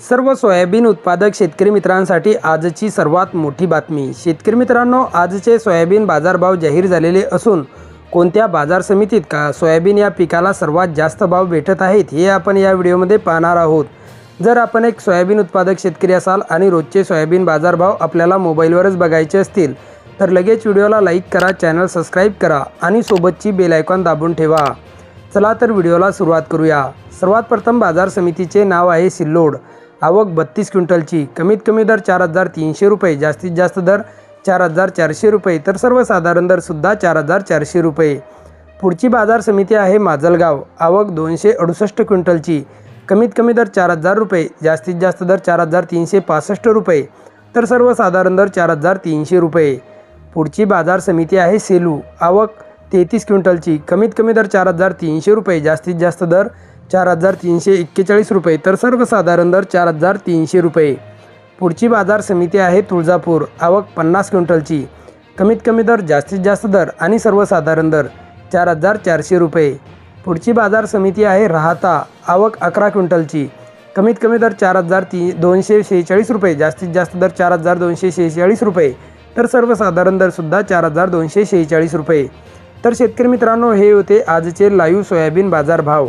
सर्व सोयाबीन उत्पादक शेतकरी मित्रांसाठी आजची सर्वात मोठी बातमी. शेतकरी मित्रांनो आजचे सोयाबीन बाजारभाव जाहीर झालेले असून कोणत्या बाजार समितीत का सोयाबीन या पिकाला सर्वात जास्त भाव भेटत आहेत हे आपण या व्हिडिओमध्ये पाहणार आहोत. जर आपण एक सोयाबीन उत्पादक शेतकरी असाल आणि रोजचे सोयाबीन बाजारभाव आपल्याला मोबाईलवरच बघायचे असतील तर लगेच व्हिडिओला लाईक करा चॅनल सबस्क्राईब करा आणि सोबतची बेल आयकॉन दाबून ठेवा. चला तर व्हिडिओला सुरुवात करूया. सर्वात प्रथम बाजार समितीचे नाव आहे सिल्लोड. आवक बत्तीस क्विंटलची. कमीत कमी दर चार हजार तीनशे रुपये जास्तीत जास्त दर चार हजार चारशे रुपये तर सर्वसाधारण दरसुद्धा चार हजार चारशे रुपये. पुढची बाजार समिती आहे माजलगाव. आवक दोनशे अडुसष्ट क्विंटलची. कमीत कमी दर चार हजार रुपये जास्तीत जास्त दर चार हजार तीनशे पासष्ट रुपये तर सर्वसाधारण दर चार हजार तीनशे रुपये. पुढची बाजार समिती आहे सेलू. आवक तेहतीस क्विंटलची. कमीत कमी दर चार हजार तीनशे रुपये जास्तीत जास्त दर चार हजार तीनशे एक्केचाळीस रुपये. तर सर्वसाधारण दर चार हजार तीनशे रुपये. पुढची बाजार समिती आहे तुळजापूर. आवक पन्नास क्विंटलची. कमीत कमी दर जास्तीत जास्त दर आणि सर्वसाधारण दर चार हजार चारशे रुपये. पुढची बाजार समिती आहे राहता. आवक अकरा क्विंटलची. कमीत कमी दर चार हजार ती दोनशे शेहेचाळीस रुपये. जास्तीत जास्त दर चार हजार दोनशे शेहेचाळीस रुपये. तर सर्वसाधारण दरसुद्धा चार हजार दोनशे शेहेचाळीस रुपये. तर शेतकरी मित्रांनो हे होते आजचे लाईव्ह सोयाबीन बाजार भाव